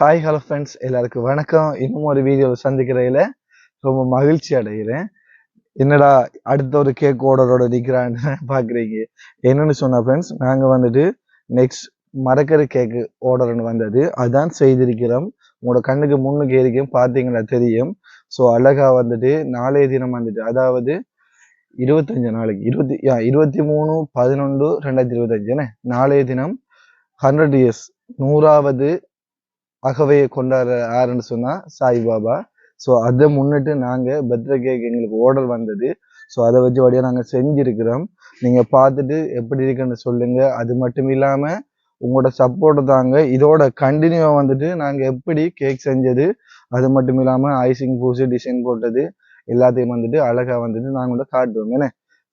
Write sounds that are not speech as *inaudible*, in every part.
Hi hello friends எல்லாருக்கும் வணக்கம். இன்னும் ஒரு வீடியோவில் சந்திக்கிறதுல ரொம்ப மகிழ்ச்சி அடைகிறேன். என்னடா அடுத்த ஒரு கேக் ஓடரோட நிற்கிறான்னு பார்க்குறீங்க என்னன்னு சொன்னால் ஃப்ரெண்ட்ஸ் நாங்கள் வந்துட்டு நெக்ஸ்ட் மரக்கறி கேக்கு ஓடர்னு வந்தது. அதான் செய்திருக்கிறோம். உங்களோட கண்ணுக்கு முன்னுக்கு இருக்கும் பார்த்தீங்கன்னா தெரியும். ஸோ அழகா வந்துட்டு நாளைய தினம் வந்துட்டு அதாவது இருபத்தஞ்சு நாளைக்கு இருபத்தி இருபத்தி மூணு பதினொன்று ரெண்டாயிரத்தி இருபத்தஞ்சுன்னு நாளைய தினம் ஹண்ட்ரட் இயர்ஸ் நூறாவது அகவையை கொண்டாடுற யாருன்னு சொன்னால் சாய்பாபா ஸோ அதை முன்னிட்டு நாங்கள் பர்த்டே கேக் எங்களுக்கு ஆர்டர் வந்தது. ஸோ அதை வச்சு வழியாக நாங்கள் செஞ்சுருக்கிறோம். நீங்கள் பார்த்துட்டு எப்படி இருக்குன்னு சொல்லுங்கள் அது மட்டும் இல்லாமல் உங்களோட சப்போர்ட் தாங்க. இதோட கண்டினியூவாக வந்துட்டு நாங்கள் எப்படி கேக் செஞ்சது அது மட்டும் இல்லாமல் ஐசிங் பூசி டிசைன் போட்டது எல்லாத்தையும் வந்துட்டு அழகாக வந்துட்டு நாங்கள் வந்து காட்டுவோம் என்ன?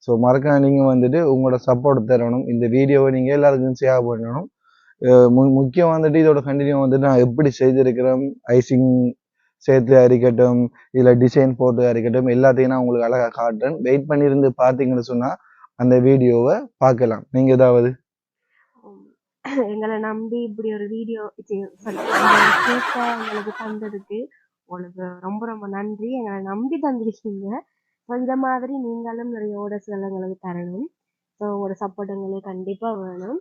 ஸோ மறக்காம நீங்கள் வந்துட்டு உங்களோட சப்போர்ட் தரணும். இந்த வீடியோவை நீங்கள் எல்லாருக்கும் ஷேர் பண்ணணும். முக்கியம் வந்துட்டு இதோட கண்டினியூ வந்துட்டு நான் எப்படி செய்திருக்கிறேன்? ஐசிங் சேர்த்து இருக்கட்டும் இதில் டிசைன் போட்டு இருக்கட்டும் எல்லாத்தையும் நான் உங்களுக்கு அழகாக காட்டுறேன். வெயிட் பண்ணியிருந்து பார்த்தீங்கன்னு சொன்னால் அந்த வீடியோவை பார்க்கலாம். நீங்கள் ஏதாவது? *clears throat* எங்களை நம்பி இப்படி ஒரு வீடியோ எங்களுக்கு தந்ததுக்கு உங்களுக்கு ரொம்ப ரொம்ப நன்றி. எங்களை நம்பி தந்திருக்கீங்க. ஸோ இந்த மாதிரி நீங்களும் நிறைய ஓடர்ஸ்கள் எங்களுக்கு தரணும். ஸோ உங்களோட சப்போர்ட் எங்களுக்கு கண்டிப்பாக வேணும்.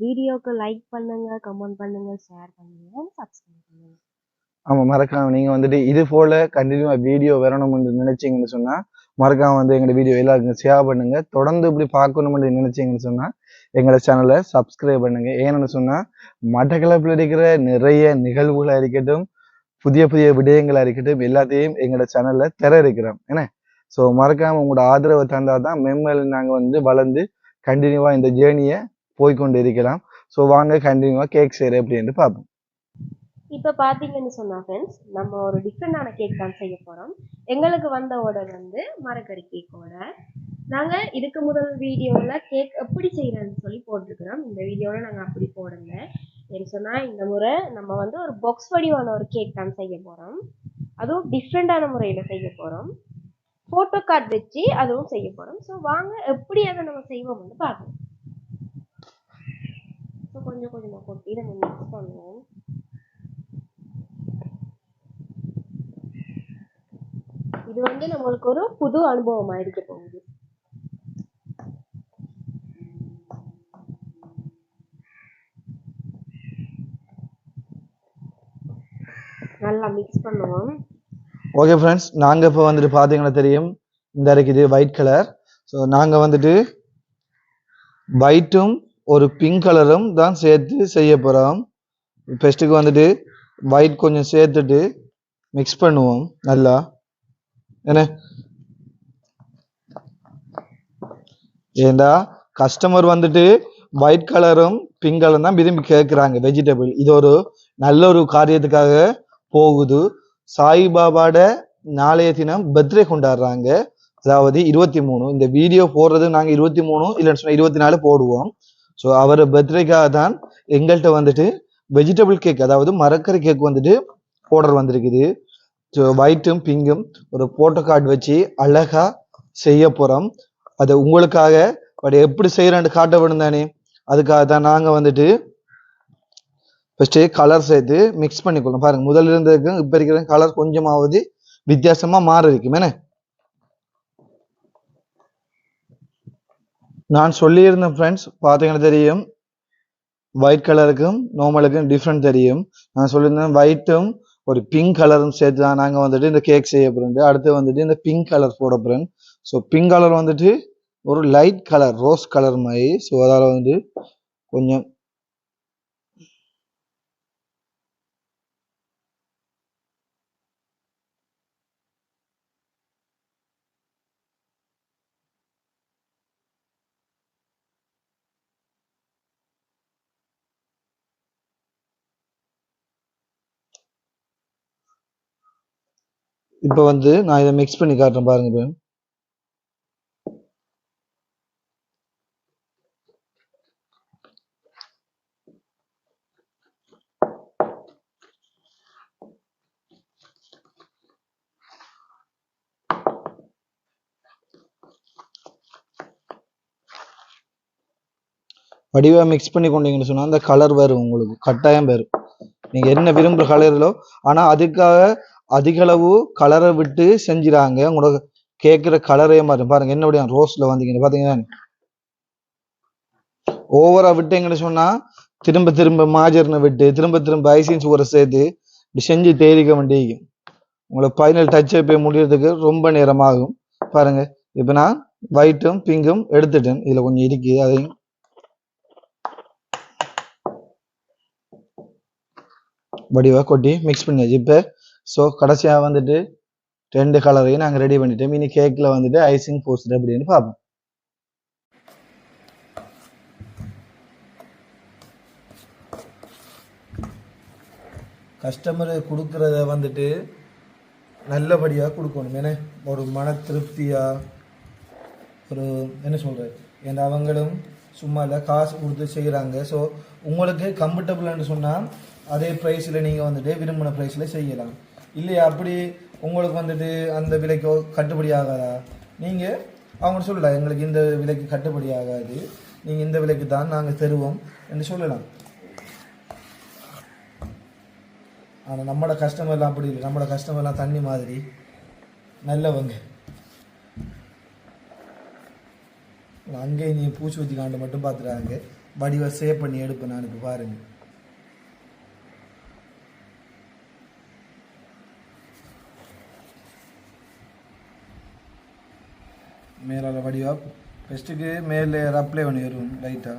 வீடியோக்கு லைக் பண்ணுங்க கமெண்ட் பண்ணுங்க ஷேர் பண்ணுங்க சப்ஸ்கிரைப் பண்ணுங்க. ஆமா மறக்காம நீங்க வந்துட்டு இது போல கண்டினியூவா வீடியோ வரணும்னு நினைச்சீங்கன்னு சொன்னா மறக்காம வந்து எங்களோட வீடியோ எல்லாருக்கும் ஷேர் பண்ணுங்க. தொடர்ந்து இப்படி பார்க்கணும்னு நினைச்சீங்கன்னு சொன்னா எங்களோட சேனலை சப்ஸ்கிரைப் பண்ணுங்க. ஏன்னு சொன்னா மட்டக்களப்பில் இருக்கிற நிறைய நிகழ்வுகளா இருக்கட்டும் புதிய புதிய விடயங்களா இருக்கட்டும் எல்லாத்தையும் எங்களோட சேனல்ல திற இருக்கிறோம் என்ன? ஸோ மறக்காம உங்களோட ஆதரவை தந்தாதான் மெம்மேல் நாங்கள் வந்து வளர்ந்து கண்டினியூவா இந்த ஜேர்னியை போய்க்கொண்டு இருக்கலாம் ஸோ வாங்க கண்டினியூவாக கேக் செய்கிற அப்படின்னு பார்ப்போம். இப்போ பார்த்தீங்கன்னு சொன்னா ஃப்ரெண்ட்ஸ் நம்ம ஒரு டிஃப்ரெண்டான கேக் தான் செய்ய போகிறோம் எங்களுக்கு வந்த ஆர்டர் வந்து மரக்கறி கேக்கோட நாங்கள் இதுக்கு முதல் வீடியோவில் கேக் எப்படி செய்கிறேன்னு சொல்லி போட்டிருக்கிறோம். இந்த வீடியோவில் நாங்கள் அப்படி போடுங்க ஏன்னு சொன்னால் இந்த முறை நம்ம வந்து ஒரு பாக்ஸ் வடிவான ஒரு கேக் தான் செய்ய போகிறோம் அதுவும் டிஃப்ரெண்டான முறையில் செய்ய போகிறோம் ஃபோட்டோ கார்டு வச்சு அதுவும் செய்ய போகிறோம் ஸோ வாங்க எப்படி அதை நம்ம செய்வோம் வந்து பார்க்கலாம் இப்போ கொஞ்சம் கொஞ்சமாக கொட்டி நம்ம மிக்ஸ் பண்ணுவோம் இது வந்து நம்மளுக்கு ஒரு புது அனுபவம் ஆயிருக்க போகுது நல்லா மிக்ஸ் பண்ணுவோம் ஓகே ஃப்ரெண்ட்ஸ் நாங்கள் இப்போ வந்துட்டு பார்த்தீங்கன்னா தெரியும். இந்த இருக்குது ஒயிட் கலர் ஸோ நாங்கள் வந்துட்டு ஒயிட்டும் ஒரு பிங்க் கலரும் தான் சேர்த்து செய்ய போகிறோம் ஃபஸ்ட்டுக்கு வந்துட்டு ஒயிட் கொஞ்சம் சேர்த்துட்டு மிக்ஸ் பண்ணுவோம் நல்லா. என்ன? ஏண்டா? கஸ்டமர் வந்துட்டு ஒயிட் கலரும் பிங்க் கலரும் தான் விரும்பி கேட்குறாங்க வெஜிடபிள் இது ஒரு நல்ல ஒரு காரியத்துக்காக போகுது. சாய்பாபாட நாளைய தினம் பர்த்டே கொண்டாடுறாங்க. அதாவது இருபத்தி மூணு. இந்த வீடியோ போடுறது நாங்கள் இருபத்தி மூணு இல்லைன்னு சொன்னால் இருபத்தி நாலு போடுவோம். ஸோ அவர் பர்த்டேக்காக தான் எங்கள்கிட்ட வந்துட்டு வெஜிடபிள் கேக் அதாவது மரக்கறி கேக் வந்துட்டு ஆர்டர் வந்திருக்குது. ஸோ ஒயிட்டும் பிங்கும் ஒரு போட்டோ கார்டு வச்சு அழகாக செய்ய போகிறோம் அது உங்களுக்காக பட் எப்படி செய்கிறேன்னு காட்ட வேணும் தானே? அதுக்காக தான் நாங்கள் வந்துட்டு ஃபஸ்ட்டு கலர் சேர்த்து மிக்ஸ் பண்ணிக்கொள்ளணும் பாருங்கள் முதல்ல இருந்ததுக்கும் இப்போ இருக்கிற கலர் கொஞ்சமாவது வித்தியாசமாக மாறி இருக்கும் என்ன நான் சொல்லியிருந்தேன் ஃப்ரெண்ட்ஸ் பார்த்தீங்கன்னா தெரியும். ஒயிட் கலருக்கும் நார்மலுக்கும் டிஃப்ரெண்ட் தெரியும். நான் சொல்லியிருந்தேன் ஒயிட்டும் ஒரு பிங்க் கலரும் சேர்த்து தான் நாங்கள் வந்துட்டு இந்த கேக் செய்ய போகிறோம் அடுத்து வந்துட்டு இந்த பிங்க் கலர் போட போகிறேன் ஸோ பிங்க் கலர் வந்துட்டு ஒரு லைட் கலர் ரோஸ் கலர் மாதிரி. ஸோ அதால் வந்துட்டு கொஞ்சம் இப்போ வந்து நான் இதை மிக்ஸ் பண்ணி காட்டுறேன் பாருங்க இப்போ. வடிவா மிக்ஸ் பண்ணி கொண்டீங்கன்னு சொன்னா அந்த கலர் வரும் உங்களுக்கு. கட்டாயம் வரும். நீங்க என்ன விரும்புற கலரிலோ ஆனா அதுக்காக அதிகளவு கலரை விட்டு செஞ்சுறாங்க. உங்களோட கேட்குற கலரே மாதிரி பாருங்க என்னுடைய ரோஸ்ல வந்தீங்க. பார்த்தீங்கன்னா ஓவரா விட்டீங்கன்னு சொன்னா திரும்ப திரும்ப மாஜர்னை விட்டு திரும்ப திரும்ப ஐசின் சுகரை சேர்த்து இப்படி செஞ்சு தேடிக்க வேண்டியது. உங்களை ஃபைனல் டச் போய் முடியறதுக்கு ரொம்ப நேரமாகும். பாருங்க இப்போ நான் ஒயிட்டும் பிங்கும் எடுத்துட்டேன். இதுல கொஞ்சம் இருக்கு அதையும். வடிவா கொட்டி மிக்ஸ் பண்ணியாச்சு. இப்போ ஸோ கடைசியாக வந்துட்டு ரெண்டு கலரையும் நாங்கள் ரெடி பண்ணிட்டோம். இனி கேக்கில் வந்துட்டு ஐசிங் போஸ்ட் அப்படின்னு பார்ப்போம். கஸ்டமரு கொடுக்குறத வந்துட்டு நல்லபடியாக கொடுக்கணும். ஏன்னா ஒரு மன திருப்தியாக ஒரு என்ன சொல்கிறது ஏன்னா அவங்களும் சும்மா இல்லை காசு கொடுத்து செய்கிறாங்க ஸோ உங்களுக்கு கம்ஃபர்டபுள்னு சொன்னால் அதே ப்ரைஸில் நீங்கள் வந்துட்டு விரும்பின ப்ரைஸில் செய்யலாம். இல்லையா அப்படி உங்களுக்கு வந்துட்டு அந்த விலைக்கோ கட்டுப்படி ஆகாதா? நீங்கள் அவங்க சொல்லலாம் எங்களுக்கு இந்த விலைக்கு கட்டுப்படி ஆகாது. நீங்கள் இந்த விலைக்கு தான் நாங்கள் தருவோம் என்று சொல்லலாம். ஆனால் நம்மளோட கஸ்டமர்லாம் அப்படி இல்லை. நம்மளோட கஸ்டமர்லாம் தண்ணி மாதிரி நல்லவங்க. அங்கே நீ பூச்சி ஊற்றி காண்டு மட்டும் பார்த்துறாங்க வடிவை சேவ் பண்ணி எடுப்பேன் நான் இப்போ பாருங்கள் மேலால வடிவா. ஃபஸ்ட்டுக்கு மேலே அப்ளை பண்ணி வரும் லைட்டாக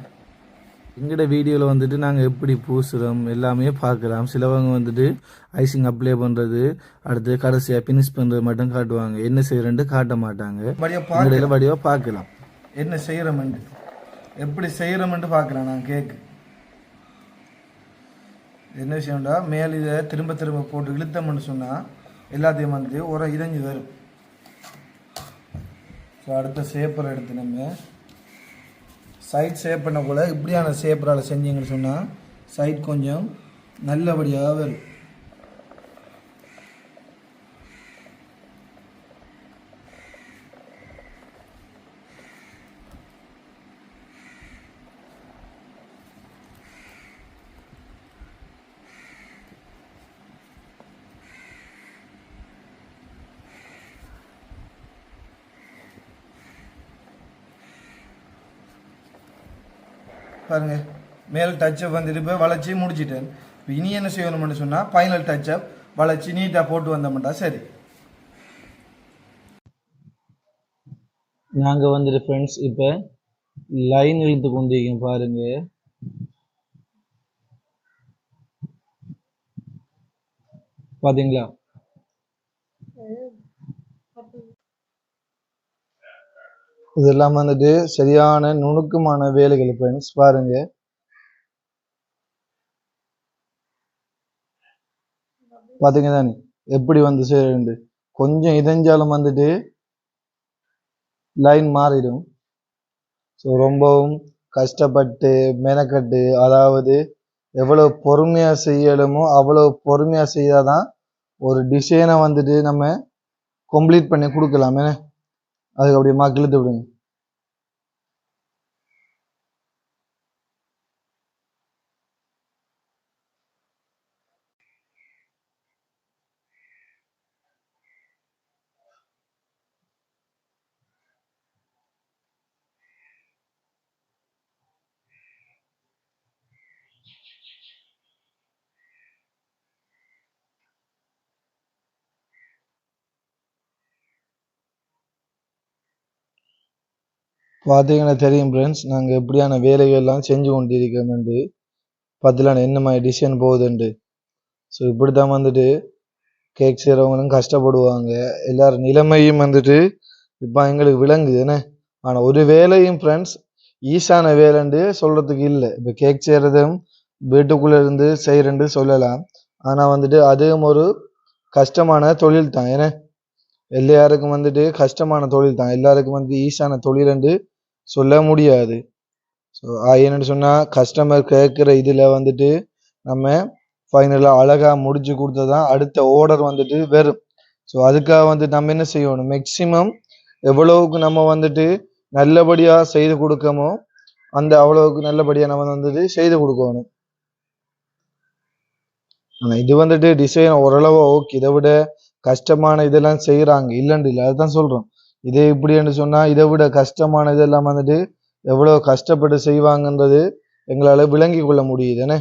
எங்கட வீடியோவில் வந்துட்டு நாங்கள் எப்படி பூசுகிறோம் எல்லாமே பார்க்கலாம் சிலவங்க வந்துட்டு ஐசிங் அப்ளை பண்ணுறது அடுத்து கடைசியாக ஃபினிஷ் பண்ணுறது மட்டும் காட்டுவாங்க. என்ன செய்யறேன்ட்டு காட்ட மாட்டாங்க. எங்கடையில வடிவாக பார்க்கலாம் என்ன செய்கிறோமெண்டு எப்படி செய்கிறோமெண்டு பார்க்கலாம் நான் கேக்கு. என்ன விஷயம்டா மேல் இதை திரும்ப திரும்ப போட்டு இழுத்தோம்னு சொன்னால் எல்லாத்தையும் வந்து ஒரு இதஞ்சு வரும். ஸோ அடுத்த சேப்பரை எடுத்து நம்ம சைட் சேப் பண்ண இப்படியான சேப்பரால் செஞ்சீங்கன்னு சொன்னால் சைட் கொஞ்சம் நல்லபடியாக வரும் பாருங்க. மேல் டச்சப் வந்துட்டு இப்போ வளைச்சி முடிச்சிட்டேன். இப்போ இனி என்ன செய்யணும்னு சொன்னால் ஃபைனல் டச்சப் வளைச்சி நீட்டாக போட்டு வந்தோம்டா சரி. நாங்கள் வந்துட்டு ஃப்ரெண்ட்ஸ் இப்போ லைன் இழுத்து கொண்டிருக்கோம் பாருங்க. பாத்தீங்களா இதெல்லாம் வந்துட்டு சரியான நுணுக்கமான வேலைகள் ஃப்ரெண்ட்ஸ் பாருங்க. பாத்தீங்க தானே எப்படி வந்து சேருண்டு கொஞ்சம் இதஞ்சாலும் வந்துட்டு லைன் மாறிடும். ஸோ ரொம்பவும் கஷ்டப்பட்டு மெனக்கட்டு அதாவது எவ்வளவு பொறுமையா செய்யணுமோ அவ்வளவு பொறுமையா செய்தாதான் ஒரு டிசைனை வந்துட்டு நம்ம கம்ப்ளீட் பண்ணி கொடுக்கலாமே அதுக்கு அப்படியே மாக்கு இழுத்து விடுங்க. பார்த்தீங்கன்னா தெரியும் ஃப்ரெண்ட்ஸ் நாங்கள் எப்படியான வேலைகள்லாம் செஞ்சு கொண்டிருக்கோம்ண்டு பார்த்துலாம் என்ன மாதிரி டிசிஷன் போகுதுண்டு ஸோ இப்படி தான் வந்துட்டு கேக் செய்கிறவங்களும் கஷ்டப்படுவாங்க. எல்லார் நிலைமையும் வந்துட்டு இப்போ எங்களுக்கு விளங்குது. என்ன? ஆனால் ஒரு வேலையும் ஃப்ரெண்ட்ஸ் ஈஸான வேலைண்டு சொல்கிறதுக்கு இல்லை. இப்போ கேக் செய்கிறதும் வீட்டுக்குள்ளே இருந்து செய்கிறேன்ட்டு சொல்லலாம். ஆனால் வந்துட்டு அதுவும் ஒரு கஷ்டமான தொழில் தான் ஏன்னா எல்லாருக்கும் வந்துட்டு கஷ்டமான தொழில் தான் எல்லாருக்கும் வந்து ஈஸான தொழிலண்டு சொல்ல முடியாது. ஸோ என்னென்னு சொன்னால் கஸ்டமர் கேட்குற இதில் வந்துட்டு நம்ம ஃபைனலாக அழகாக முடிச்சு கொடுத்தா தான் அடுத்த ஆர்டர் வந்துட்டு வரும். ஸோ அதுக்காக வந்து நம்ம என்ன செய்யணும்? மேக்சிமம் எவ்வளவுக்கு நம்ம வந்துட்டு நல்லபடியாக செய்து கொடுக்கமோ அந்த அவ்வளவுக்கு நல்லபடியாக நம்ம வந்துட்டு செய்து கொடுக்கணும். ஆனால் இது வந்துட்டு டிசைன் ஓரளவு ஓகே இதை விட கஷ்டமான இதெல்லாம் செய்கிறாங்க இல்லைன்னு இல்லை அதுதான் சொல்கிறோம் இதே இப்படின்னு சொன்னால் இதை விட கஷ்டமான இதெல்லாம் வந்துட்டு எவ்வளோ கஷ்டப்பட்டு செய்வாங்கன்றது எங்களால் விளங்கி கொள்ள முடியுதுன்னு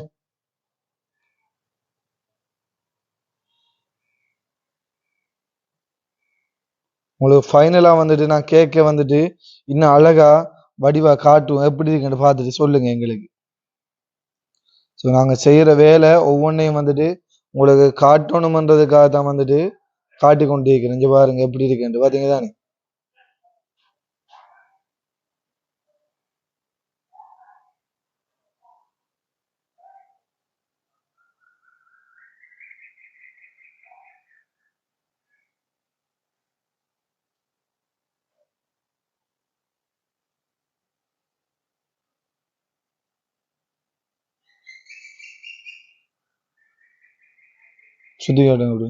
உங்களுக்கு ஃபைனலாக வந்துட்டு நான் கேட்க வந்துட்டு இன்னும் அழகாக வடிவாக காட்டுவோம் எப்படி இருக்குன்னு பார்த்துட்டு சொல்லுங்க எங்களுக்கு. ஸோ நாங்கள் செய்கிற வேலை ஒவ்வொன்றையும் வந்துட்டு உங்களுக்கு காட்டணுமன்றதுக்காக தான் வந்துட்டு காட்டி கொண்டு இருக்கிறேன் இங்க பாருங்க எப்படி இருக்குன்ட்டு. பார்த்தீங்க தானே சுத்தி காட்டுங்க அப்படி